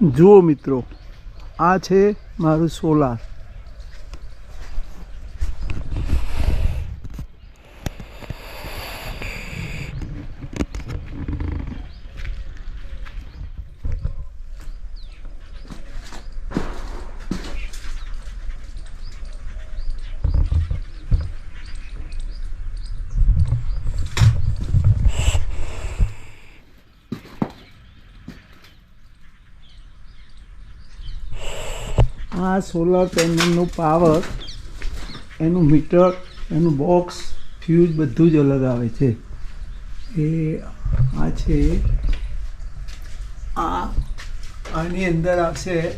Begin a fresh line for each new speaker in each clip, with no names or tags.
જુઓ મિત્રો આ છે મારું સોલાર. આ સોલાર પેનલનું પાવર એનું મીટર એનું બોક્સ ફ્યુઝ બધું જ અલગ આવે છે. એ આ છે. આ, આની અંદર આવશે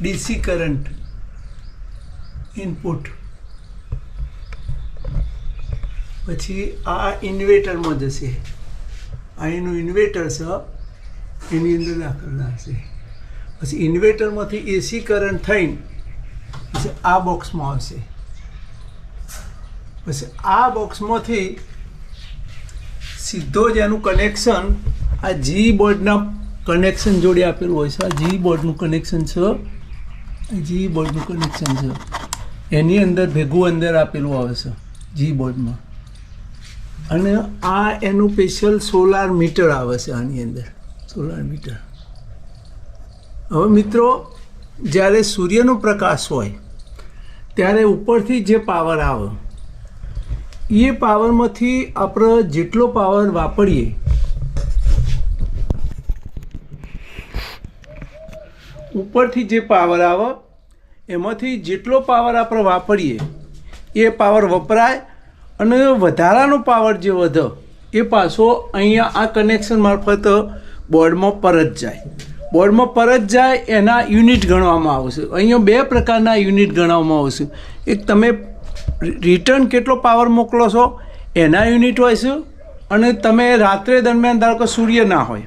ડીસી કરંટ ઇનપુટ પછી આ ઇન્વેટરમાં જશે. આ એનું ઇન્વેટર છે. એની અંદર દાખલ થશે. પછી ઇન્વેટરમાંથી એસી કરંટ થઈને પછી આ બોક્સમાં આવશે. પછી આ બોક્સમાંથી સીધો જ એનું કનેક્શન આ જી બોર્ડના કનેક્શન જોડે આપેલું હોય છે. આ જી બોર્ડનું કનેક્શન છે. જી બોર્ડનું કનેક્શન છે. એની અંદર ભેગું અંદર આપેલું આવે છે જી બોર્ડમાં. અને આ એનું સ્પેશિયલ સોલાર મીટર આવે છે આની અંદર. Solar meter. હવે મિત્રો, જ્યારે સૂર્યનો પ્રકાશ હોય, ત્યારે ઉપરથી જે પાવર આવે, એ પાવરમાંથી આપણે જેટલો પાવર વાપરીએ, ઉપરથી જે પાવર આવે, એમાંથી જેટલો પાવર આપણે વાપરીએ, એ પાવર વપરાય અને વધારાનો પાવર જે વધે, એ પાછો અહીંયા આ કનેક્શન મારફત બોર્ડમાં પરત જાય. બોર્ડમાં પરત જાય, એના યુનિટ ગણવામાં આવશે. અહીંયા બે પ્રકારના યુનિટ ગણવામાં આવશે. એક તમે રિટર્ન કેટલો પાવર મોકલો છો, એના યુનિટ હોય છે, અને તમે રાત્રે દરમિયાન ધારો કે સૂર્ય ના હોય,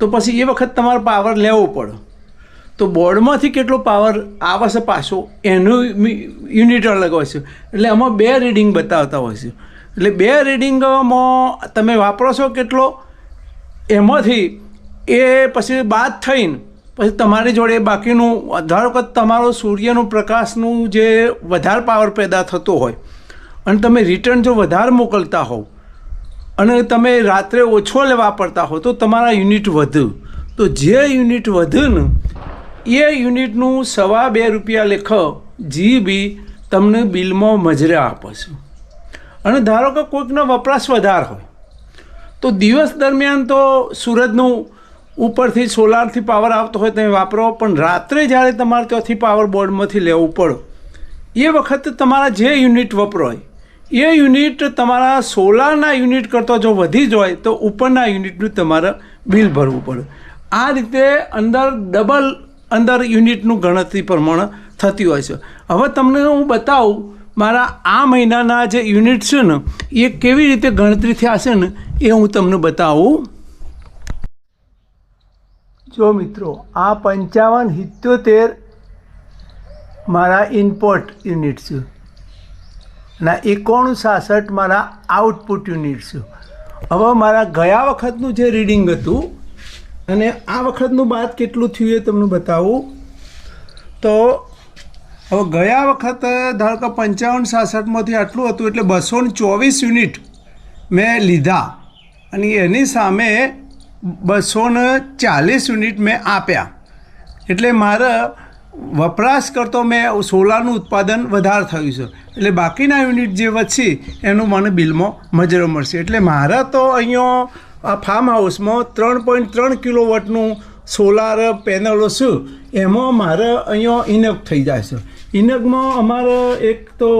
તો પછી એ વખત તમારે પાવર લેવો પડે. તો બોર્ડમાંથી કેટલો પાવર આવશે પાછો, એનું યુનિટ અલગ હોય છે. એટલે આમાં બે રીડિંગ બતાવતા હોય છે. એટલે બે રીડિંગમાં તમે વાપરો છો કેટલો, એમાંથી એ પછી બાદ થઈને પછી તમારી જોડે બાકીનું ધારો કે તમારો સૂર્યનું પ્રકાશનું જે વધારે પાવર પેદા થતો હોય અને તમે રિટર્ન જો વધારે મોકલતા હોવ અને તમે રાત્રે ઓછો લેવા વાપરતા હો તો તમારા યુનિટ વધુ. તો જે યુનિટ વધુ ને એ યુનિટનું સવા બે રૂપિયા લેખ જીબી તમને બિલમાં મજરે આપે છે અને ધારો કે કોઈકનો વપરાશ વધારે હોય, તો દિવસ દરમિયાન તો સૂરજનું ઉપરથી સોલારથી પાવર આવતો હોય તમે વાપરો, પણ રાત્રે જ્યારે તમારે ત્યાંથી પાવર બોર્ડમાંથી લેવું પડે, એ વખતે તમારા જે યુનિટ વપરાય, એ યુનિટ તમારા સોલારના યુનિટ કરતાં જો વધી જ હોય, તો ઉપરના યુનિટનું તમારે બિલ ભરવું પડે. આ રીતે અંદર ડબલ અંદર યુનિટનું ગણતરી પ્રમાણે થતી હોય છે. હવે તમને હું બતાવું, મારા આ મહિનાના જે યુનિટ છે ને, એ કેવી રીતે ગણતરી થયા છે ને, એ હું તમને બતાવું. જો મિત્રો, આ પંચાવન સિત્યોતેર મારા ઇનપુટ યુનિટ છે અને એકોણું સાસઠ મારા આઉટપુટ યુનિટ છે હવે મારા ગયા વખતનું જે રીડિંગ હતું, અને આ વખતનું બાદ કેટલું થયું એ તમને બતાવું. તો હવે ગયા વખત ધારો કે પંચાવન સાસઠમાંથી આટલું હતું, એટલે બસો ચોવીસ યુનિટ મેં લીધા. અને એની સામે બસો ને ચાલીસ યુનિટ મેં આપ્યા. એટલે મારા વપરાશ કરતો મેં સોલારનું ઉત્પાદન વધારે થયું છે. એટલે બાકીના યુનિટ જે વધશે, એનું મને બિલમાં મજરો મળશે. એટલે મારા તો અહીંયા આ ફાર્મ હાઉસમાં ત્રણ પોઈન્ટ ત્રણ કિલો વોટનું સોલાર પેનલો છે એમાં મારે અહીંયા ઇનક થઈ જાય છે. ઇનકમાં અમારે એક તો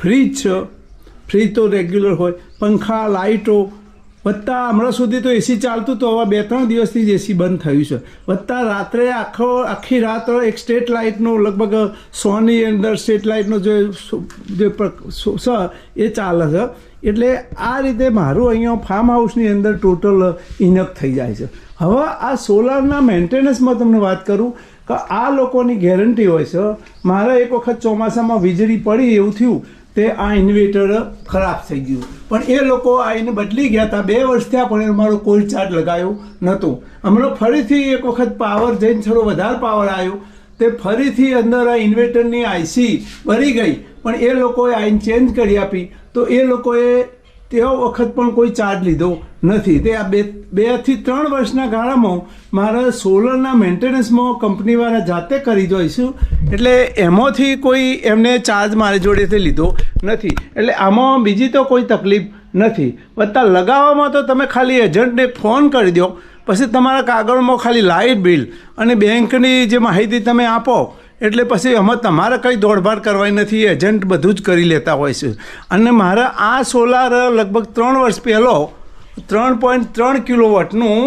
ફ્રીજ છે. ફ્રીજ તો રેગ્યુલર હોય. પંખા લાઇટો વત્તા હમણાં સુધી તો એસી ચાલતું તો હવે બે ત્રણ દિવસથી જ એસી બંધ થયું છે. વત્તા રાત્રે આખો, આખી રાત એક સ્ટ્રીટ લાઇટનો, લગભગ સોની અંદર સ્ટ્રીટ લાઇટનો જે જે છે એ ચાલે છે. એટલે આ રીતે મારું અહીંયા ફાર્મ હાઉસની અંદર ટોટલ ઇનક થઈ જાય છે. હવે આ સોલારના મેન્ટેનન્સમાં તમને વાત કરું, કે આ લોકોની ગેરંટી હોય છે. મારે એક વખત ચોમાસામાં વીજળી પડી એવું થયું તે આ ઇન્વેટર ખરાબ થઈ ગયું. પણ એ લોકો આવીને બદલી ગયા હતા. બે વર્ષ થયા પણ અમારો કોઈ ચાર્જ લગાવ્યો નહોતો. હમણાં ફરીથી એક વખત પાવર જઈને થોડો વધારે પાવર આવ્યો. તે ફરીથી અંદર આ ઇન્વેટરની આઈસી ભરી ગઈ. પણ એ લોકોએ આઈન ચેન્જ કરી આપી. તો એ લોકોએ તેઓ વખત પણ કોઈ ચાર્જ લીધો નથી. તે આ બે, બેથી ત્રણ વર્ષના ગાળામાં મારા સોલરના મેન્ટેનન્સમાં કંપનીવાળા જાતે કરી જોઈશું. એટલે એમાંથી કોઈ એમને ચાર્જ મારી જોડેથી લીધો નથી. એટલે આમાં બીજી તો કોઈ તકલીફ નથી. વત્તા લગાવવામાં તો તમે ખાલી એજન્ટને ફોન કરી દો. પછી તમારા કાગળમાં ખાલી લાઇટ બિલ અને બેંકની જે માહિતી તમે આપો એટલે પછી એમાં તમારે કંઈ દોડભાડ કરવાની નથી, એજન્ટ બધું જ કરી લેતા હોય છે. અને મારા આ સોલાર લગભગ ત્રણ વર્ષ પહેલો ત્રણ પોઈન્ટ ત્રણ કિલોવોટનું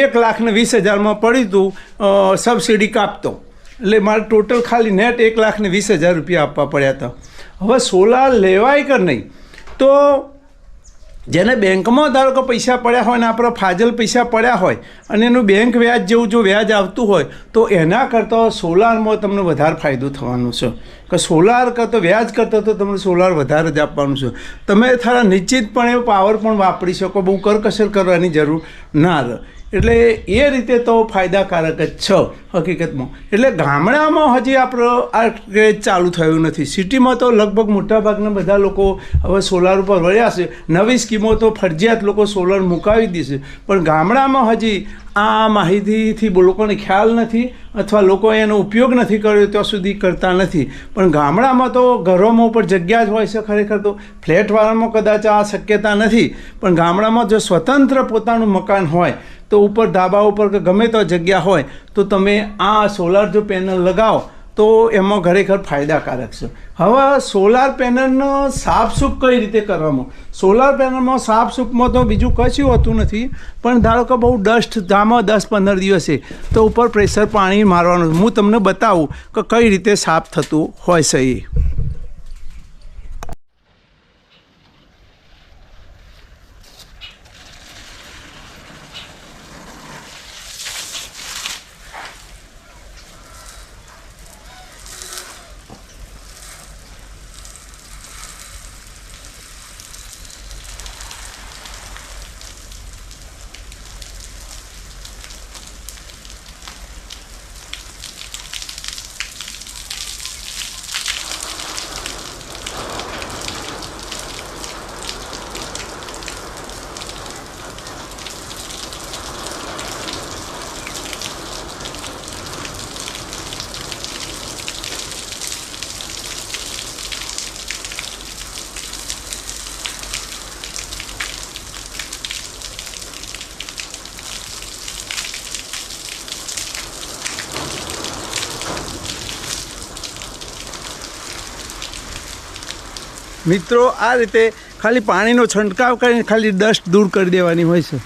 એક લાખને વીસ હજારમાં પડ્યું હતું સબસિડી કાપતો. એટલે મારે ટોટલ ખાલી નેટ એક લાખને વીસ હજાર રૂપિયા આપવા પડ્યા હતા. હવે સોલાર લેવાય કે નહીં? તો જેને બેંકમાં ધારો કે પૈસા પડ્યા હોય ને આપણા ફાજલ પૈસા પડ્યા હોય અને એનું બેંક વ્યાજ જેવું જો વ્યાજ આવતું હોય, તો એના કરતાં સોલારમાં તમને વધારે ફાયદો થવાનો છે. કે સોલાર કરતાં, વ્યાજ કરતાં તો તમને સોલાર વધારે જ આપવાનું છે. તમે થારા નિશ્ચિતપણે પાવર પણ વાપરી શકો, બહુ કરકસર કરવાની જરૂર ના રહે. એટલે એ રીતે તો ફાયદાકારક જ છે, હકીકતમાં. એટલે ગામડામાં હજી આપણો આ ક્રેઝ ચાલુ થયું નથી. સિટીમાં તો લગભગ મોટાભાગના બધા લોકો હવે સોલાર ઉપર વળ્યા છે. નવી સ્કીમો તો ફરજિયાત લોકો સોલાર મુકાવી દેશે પણ ગામડામાં હજી આ માહિતીથી લોકોને ખ્યાલ નથી અથવા લોકો એનો ઉપયોગ નથી કર્યો ત્યાં સુધી કરતા નથી. પણ ગામડામાં તો ઘરોમાં ઉપર જગ્યા જ હોય છે ખરેખર તો. ફ્લેટવાળામાં કદાચ આ શક્યતા નથી. પણ ગામડામાં જો સ્વતંત્ર પોતાનું મકાન હોય તો ઉપર ધાબા ઉપર કે ગમે તો જગ્યા હોય, તો તમે આ સોલાર જો પેનલ લગાવો, તો એમાં ખરેખર ફાયદાકારક છે. હવે સોલાર પેનલનો સાફસૂફ કઈ રીતે કરવામાં? સોલાર પેનલમાં સાફસૂફમાં તો બીજું કશું હોતું નથી, પણ ધારો કે બહુ ડસ્ટ ધામાં દસ પંદર દિવસે, તો ઉપર પ્રેશર પાણી મારવાનું. હું તમને બતાવું કે કઈ રીતે સાફ થતું હોય છે એ. મિત્રો આ રીતે ખાલી પાણીનો છંટકાવ કરીને ખાલી ડસ્ટ દૂર કરી દેવાની હોય છે.